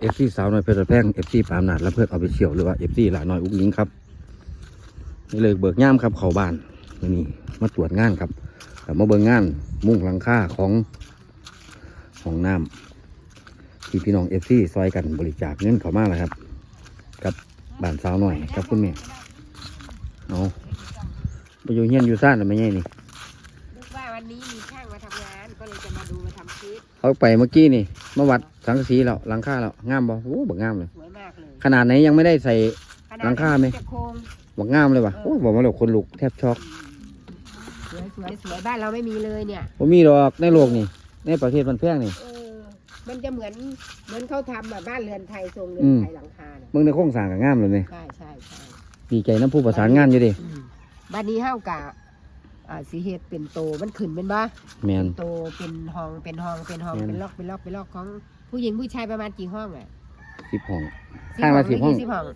เอฟซีสาวน้อยเพชรแพงเอฟซีปามนาดและเพื่อนเอาไปเชี่ยวหรือว่าเอฟซีหลาน้อยอุ้งยิงครับนี่เลยเบิกย่ามครับเขาบ้านนี่มาตรวจงานครับแต่มาเบิกงานมุ่งหลังค่าของของน้ำที่พี่น้องเอฟซีซอยกันบริจาคเงินเขามาแล้วครับ กับบ้านสาวหน่อยกับคุณแม่เอาไปอยู่เฮียนอยู่ซ่านหรือไม่ไงนี่นึกว่าวันนี้มีช่างมาทำงานก็เลยจะมาดูมาทำคลิปเขาไปเมื่อกี้นี่มาวัด สังกะสีแล้วหลังคาแล้วงามบ่โอ้บักงามเลย สวยมากเลยขนาดไหนยังไม่ได้ใส่ขนดหลังคาไหม จะโครงบักงามเลยว่ะโอ้บอกมาแล้วคนลุกแทบช็อกสวยสวยสวยบ้านเราไม่มีเลยเนี่ย ผมมีดอกในโลกนี่ในประเทศมันแพงนี่ เออ มันจะเหมือนเหมือนเขาทำแบบบ้านเรือนไทยทรงเรืออืนมไทยหลังคาน่ะเมืองในโครงสร้างก็งามเลยนี่ใช่ใช่ใช่ดีใจน้ำผู้ประสานงานอยู่ดิอืมบ้านนี้เฮากะอ่าสีเฮ็ดเป็นโตมันขึ้นเป็นบ้าแมน โตเป็นห้องเป็นห้องเป็นห้องแม่น เป็นล็อกเป็นล็อกเป็นล็อกของ ผู้หญิงผู้ชายประมาณกี่ห้องอะสิบห้อง ข้างละสิบห้องยี่สิบห้อง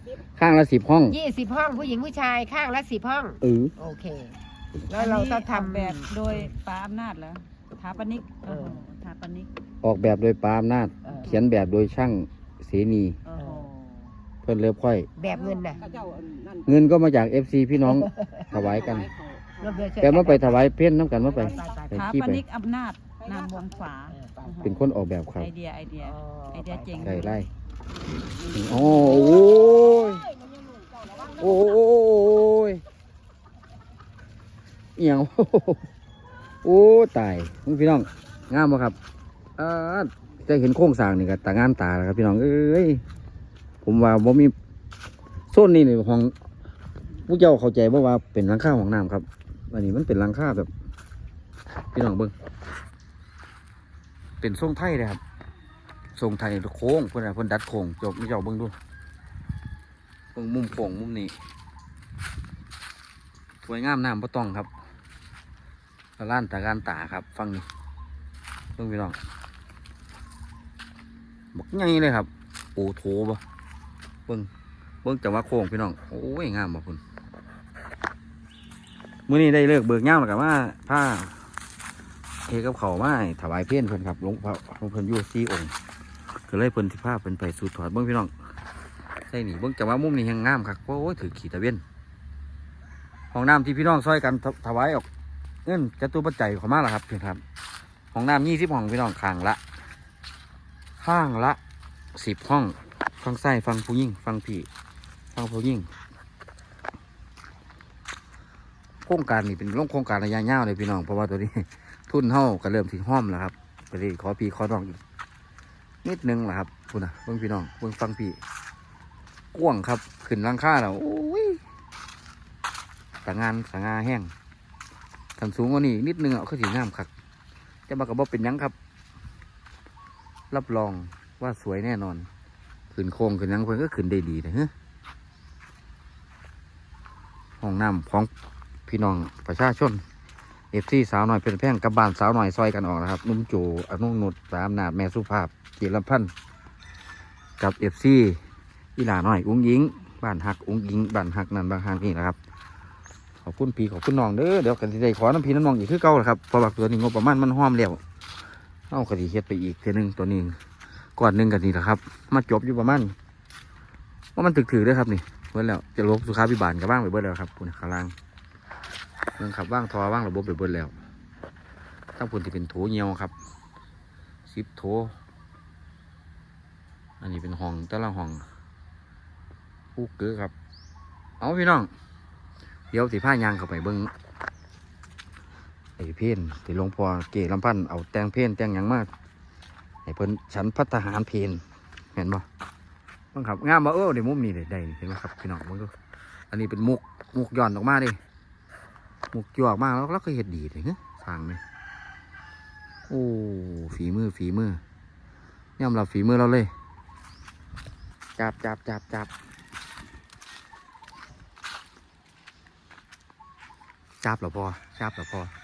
ข้างละสิบห้อง ยี่สิบห้อง ผู้หญิงผู้ชายข้างละสิบห้อง เออ โอเค แล้วเราก็ทำแบบโดยป้าอำนาจแล้วถาปนิกเออโอ้โหถาปนิกออกแบบโดยปาอำนาจเออเขียนแบบโดยช่างเสนีโอ้โหเพิ่นเลิฟค่อย แบบเงินน่ะเงินก็มาจากเอฟซีพี่น้อง ถวายกันรวมเดือนช่วยแต่มาไปถวายเพ้นน้ำกันมาไปไปไปไป ถาขี้ปไปนิกอำนาจ นามวงฝาเออไปเป็นคนออกแบบครับไอเดียไอเดียไอเดียเจ๋งไก่ไล่โอ้โหโอ้ยเอียงโอ้ตายมึงพี่น้องงามบ่ครับเออจะเห็นโครงสร้างนี่ก็ตางานตาแล้วครับพี่น้องเอ้ยผมว่าบ่มีโซนนี้นี่ของผู้เจ้าเข้าใจบ่ว่าเป็นหลังคาของน้ำครับอันนี้มันเป็นหลังคาแบบ พี่น้องเบิ่ง เป็นทรงไทยเลยครับทรงไทยโค้งเพื่อนน่ะเพื่อนดัดโค้งจบไม่เจ้าเบิ่งดูเบิ่งมุมโค้งมุมนี้สวยงามน้ำบ่ต้องครับล้านตาการตาครับฟังนี่เบิ่งพี่น้องบักใหญ่เลยครับโอ้โถบ่เบิ่งเบิ่งจังหวะโค้งพี่น้องโอ้ยงามบ่คุณมื้อนี้ได้เลิกเบิกย่ามแล้วกับว่าผ้า เทกับเขาวมาให้ถวายเพี้ยนเพิ่นครับหลวงพ่อหลวงเพิ่นอยู่สี่องค์ก็เลยเพิ่นสิพาเพิ่นไปสู่ถอดเบิ่งพี่น้องใช่หนีเบิ่งจังว่ามุมนี้ยังงามคักโอ้ยถือขีตะเวนห้องน้ำที่พี่น้องซอยกันถวายออกเงินจะตุปัจจัยเขอมาแล้วครับเพี่อนครับห้องน้ำยี่สิบห้องพี่น้องข้างละ ข้างละสิบห้องฟังซ้ฟังผู้ยิ่งฟังพี่ฟังผู้ยิ่งโครงการนี่เป็นรงโครงการระยะยาวเลยพี่น้องเพราะว่าตัวนี้ ทุนเท่าก็เริ่มถึงห้อมแล้วครับไปเลยขอพี่ขอน้องอีกนิดนึงแหละครับคุณนะเบิ่งพี่น้องเบิ่งฟังพี่กว้างครับ ขึ้นหลังคาแล้วโอ้ยสางานสางาแห้งทันสูงกว่านี้นิดนึงอะก็สีงามคักแต่มากับบ่เป็นยังครับ รับรองว่าสวยแน่นอน ขึ้นโค้งขึ้นยังเพิ่นก็ขึ้นได้ดีนะฮะห้องน้ำของพี่น้องประชาชน เอฟซีสาวหน่อยเป็นแพ่งกับบ้านสาวหน่อยซอยกันออกนะครับนุ่มโจอนุนุชสามนาจแม่สุภาพจิรพันธ์กับเอฟซีอีหลาหน่อย อุ้งยิงบ้านหักอุ้งยิงบ้านหักนั่นบานหักนี่นะครับขอบคุณพี่ขอบคุณน้องเด้อเดี๋ยวกันสิได้ขอน้ำพี่น้ำน้องอีกคือเก่าแหละครับพราะว่าตัวนี้งบประมาณมันห้อมแล้วเอาคดีเฮ็ดไปอีกเทีนึงตัวนี้ก่อนหนึ่งกันนี่แหละครับ มาจบอยู่ประมาณว่ามันถึกถือด้วยครับนี่เบิดแล้วจะลบสุขาพิบาลกับบ้างไปเบิดแล้วครับคุณขาล่าง เรื่องขับว่างทอว่างระบบไปเบิดแล้วทั้งพุ่นที่เป็นโถเงียวครับสิบโถอันนี้เป็นห้องแต่ละห้องผู้เกือครับ เอาพี่น้อง เดี๋ยวสิผ้ายางเข้าไปเบิ้งไอ้เพ่นที่หลวงพ่อเกลำพันธ์เอาแตงเพ่นแตงยังมากให้เพิ่นฉันพัฒหารเพนเห็นบ่บ้างครับงามบ่เออเดี๋ยวมุมนี้ได้ได้เห็นไหมครับพี่น้องมึงดูอันนี้เป็นมุกมุกย่อนออกมาดิ มุกจวกมากแล้วแล้วก็เห็ดดีเลยเฮ้ยสั่งเลยโอ้ฝีมือฝีมือย่อมรับฝีมือเราเลย จับจับจับจับจับหรอพอจับหรอพอ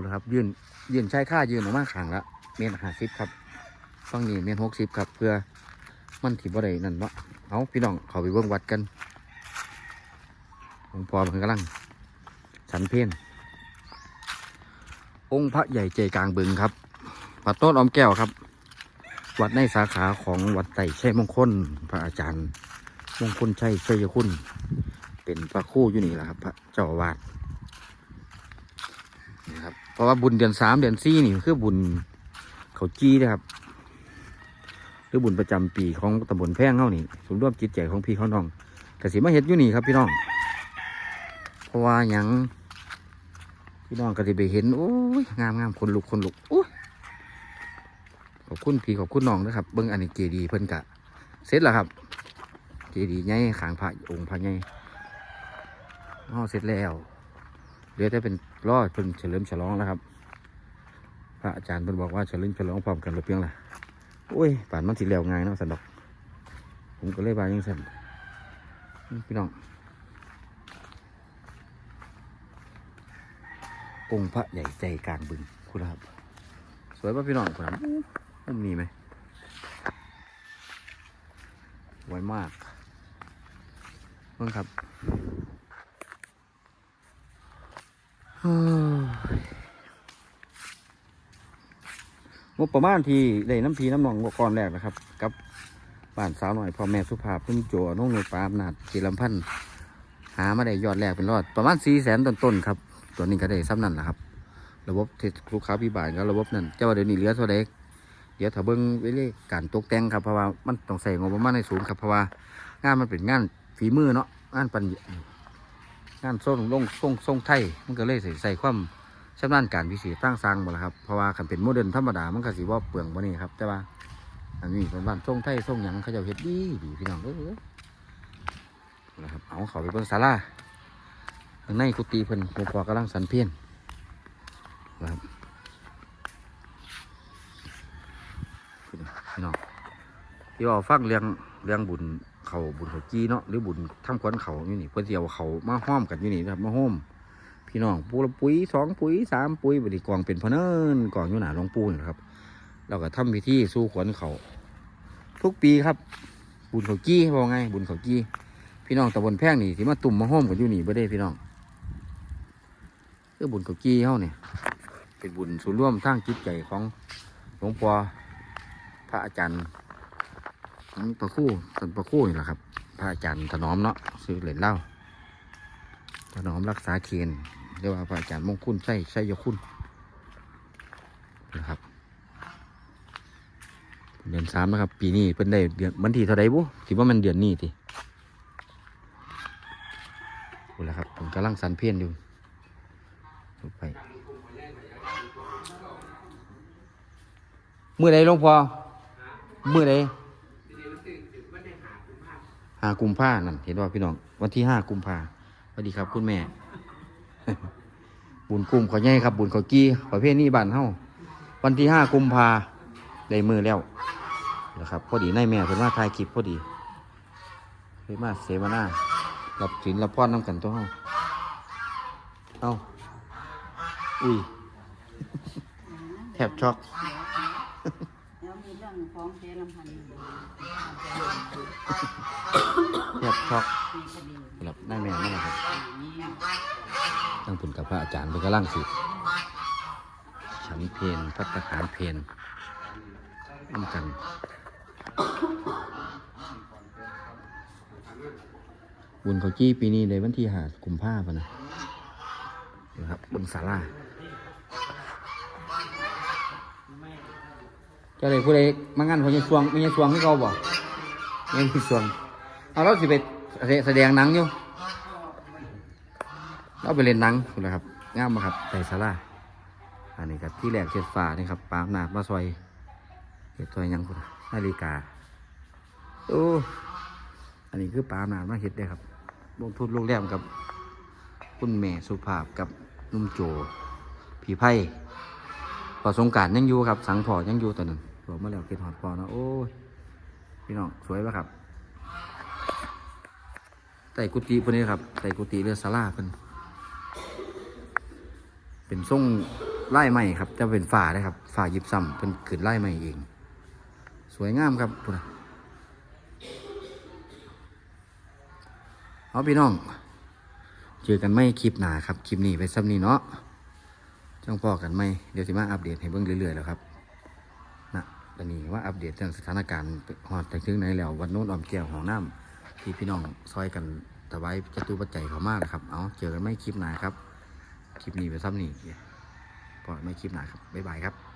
คุณครับ ยืนยืนใช้ค่ายืนออกมาขังละเมตรห้าสิบครับฟังนี่เมตรหกสิบครับ เพื่อมันถี่บ่ได้นั่นเนาะเอาพี่น้องเขาไปเบิ่งวัดกันหลวงพ่อมันกำลังฉันเพลนองค์พระใหญ่ใจกลางบึงครับวัดโต้นอมแก้วครับ วัดในสาขาของวัดไต่ชัยมงคลพระอาจารย์มงคลชัยชัยคุณ เป็นพระคู่อยู่นี่แหละครับ พระเจ้าวาสนะครับ ราะว่าบุญเดือนสามเดือนสี่นี่คือบุญเขาจี้นะครับหรือบุญประจำปีของตำบลแพร่งเฮานี่ศูนย์ร่วมจิตใจของพี่เขาน้องกสิมาเฮ็ดอยู่นี่ครับพี่น้อง เพราะว่าหยังพี่น้องก็สิไปเห็นโอ้ยงามงามคนลุกคนลุกโอ้ยขอบคุณพี่ขอบคุณน้องนะครับเบิ้งอันนี้เจดีย์เพิ่นกะเสร็จแล้วครับ เจดีย์ใหญ่ขางพระองค์พระใหญ่เฮาเสร็จแล้ว เหลือแต่เป็นรอดเพิ่นเฉลิมฉลองแล้วครับ พระอาจารย์เพิ่นบอกว่าเฉลิมฉลองพร้อมกันหรือเพียงล่ะโอ้ยป่านมันสิแล้วง่ายเนาะสันดอกผมก็เลยบายังสันพี่น้ององค์พระใหญ่ใจกลางบึงคุณครับ สวยป่ะพี่น้องคุณครับมุมนี้ไหมสวยมากเพิ่งครับเฮ้ย งบประมาณที่ได้น้ำพีน้ำหนองงก่อนแรกนะครับ กับบ้านสาวหน่อยพ่อแม่สุภาพพุ่มโจน้องหนูปาอำนาจจีลำพันธ์หามาได้ยอดแรกเป็นรอด ประมาณสี่แสนต้นๆครับ ตัวนี้ก็ได้ซ้ำนั่นแหละครับ ระบบเทลูกค้าพิบาลก็ระบบนั้นเจ้าเดี๋ยวนี้เหลือเท่าใดเดี๋ยวถ้าเบิ้งไว้เลยการตกแต่งครับเพราะว่ามันต้องใส่งบประมาณในสูงครับเพราะว่างานมันเป็นงานฝีมือเนาะงานปัญญา งานส่งลงส่งส่งไทยมันก็เลยใส่ใส่ความชำนาญการพิเศษตั้งสร้างหมดแล้วครับเพราะว่าคันเป็นโมเดิร์นธรรมดามันก็สิว่าเปลืองบ่นี่ครับแต่ว่า อันนี้เป็นบ้านทรงไทยทรงหยังเขาจ้าเฮ็ดดีดีพี่น้องเออนะครับเอาเขาไปเบิ่งศาลาข้างในกุฏิเพิ่นหลวงพ่อกำลังสันเพียนนะครับพี่น้องที่ว่าฟังเรื่องเรื่องบุญ เขาบุญเขาจีเนาะหรือบุญทำขวัญเขาอยู่นี่เพื่อที่เอาเขามาห้อมกันอยู่นี่นะครับมาห้อมพี่น้องปูละปุ๋ยสองปุ๋ยสามปุ๋ยบริกองเป็นพเนินกองอยู่หนาหลวงปู่นะครับเราก็ทำพิธีสู้ขวัญเขาทุกปีครับ บุญเขากี้บอกไง บุญเขากี้พี่น้องตะบนแพ่งนี่ที่มาตุ่มมาห้อมกันอยู่นี่บ่ได้พี่น้องคือบุญเขากี้เขาเนี่ยเป็นบุญส่วนร่วมทางจิตใจของหลวงพ่อพระอาจารย์ ของพระครู่ท่านพระครู่นี่แหละครับพระอาจารย์ถนอมเนาะซื้อเหรียญเหล้าถนอมรักษาเคนเรียกว่าพระอาจารย์มงคุลใช่ใช่ยคุณนะครับ เดือนสามนะครับ ปีนี้เป็นได้เดือนวันที่เท่าไรบุถือว่ามันเดือนนี้ทีดูแลครับผมกำลังสันเพี้ยนอยู่ไปเมื่อไรหลวงพ่อเมื่อไร ห้ากุมภานั่นเห็นว่าพี่น้อง วันที่ห้ากุมภาสวัสดีครับ คุณแม่ บุญกุมขอใหญ่ครับ บุญขอกี้ประเภทนี้บ้านเฮาวันที่ห้ากุมภาได้มือแล้วนะครับพอดีนายแม่เพิ่นมาถ่ายคลิปพอดีเพิ่นมาเสวนารับสินรับพรน้ำกันตัวเฮาเอ้าอุ้ยแทบช็อก รื่องฟ้องเจ๊ลำพันธ์แทบช็อกมีคดีสำหรับนายแม่นั่นแหละครับนี้ตั้งผลกับพระอาจารย์เป็นกำลังสิฉันเพนพัฒหารเพนน้ำกันบุญเขาจี้ปีนี้เลยวันที่หากุมภาพันธ์นะนะครับบนศาลาเจ้าเลยผู้ใดมางานพญสวงม่ใช่สวงให้เขาบอกไม่สวงเอาเราสิไปแสดงหนังอยู่เราไปเล่นหนังคุณนะครับงามมาครับใส่ศาลาอันนี้ครับที่แหลกเช็ดฟ้านี่ครับปามนาดมาซอยเฮ็ดซอยยังคุณนาฬิกาโอ้อันนี้คือปามนาดมาเฮ็ดได้ครับลงทุนโรงแรมกับคุณแม่สุภาพกับนุ่มโจผีไพ่พอสงการยังอยู่ครับ สังพอยังอยู่ตอนนั้น บอกมาแล้วเก็ดหอดพอนะโอ้ยพี่น้องสวยปะครับใส่กุฏิพิ่นนี่ครับใส่กุฏิเรือศาลาเพิ่นเป็นทรงไล่ใหม่ครับจะเป็นฝ่าเลยครับฝ่ายิบซ้ำเป็นขืนไล่ใหม่เอง สวยงามครับพุ่นน่ะเอาพี่น้อง เจอกันไม่คลิปหนาครับคลิปนี้ไปซ้ำนี้เนาะจ้องพอกันไหมเดี๋ยวสิมาอัปเดตให้เบิ่งเรื่อยๆแล้วครับันนี้ว่าอัปเดตเรื่องสถานการณ์หอดไปถึงไหนแล้ววันโน้นออมแก้วของน้ำที่พี่น้องซอยกันถวายจตุปัจจัยเขามากนะครับ เอาเจอกันไม่คลิปหนาครับ คลิปนี้ไปซ้ำนี้พอไม่คลิปหนาครับบ๊ายบายครับ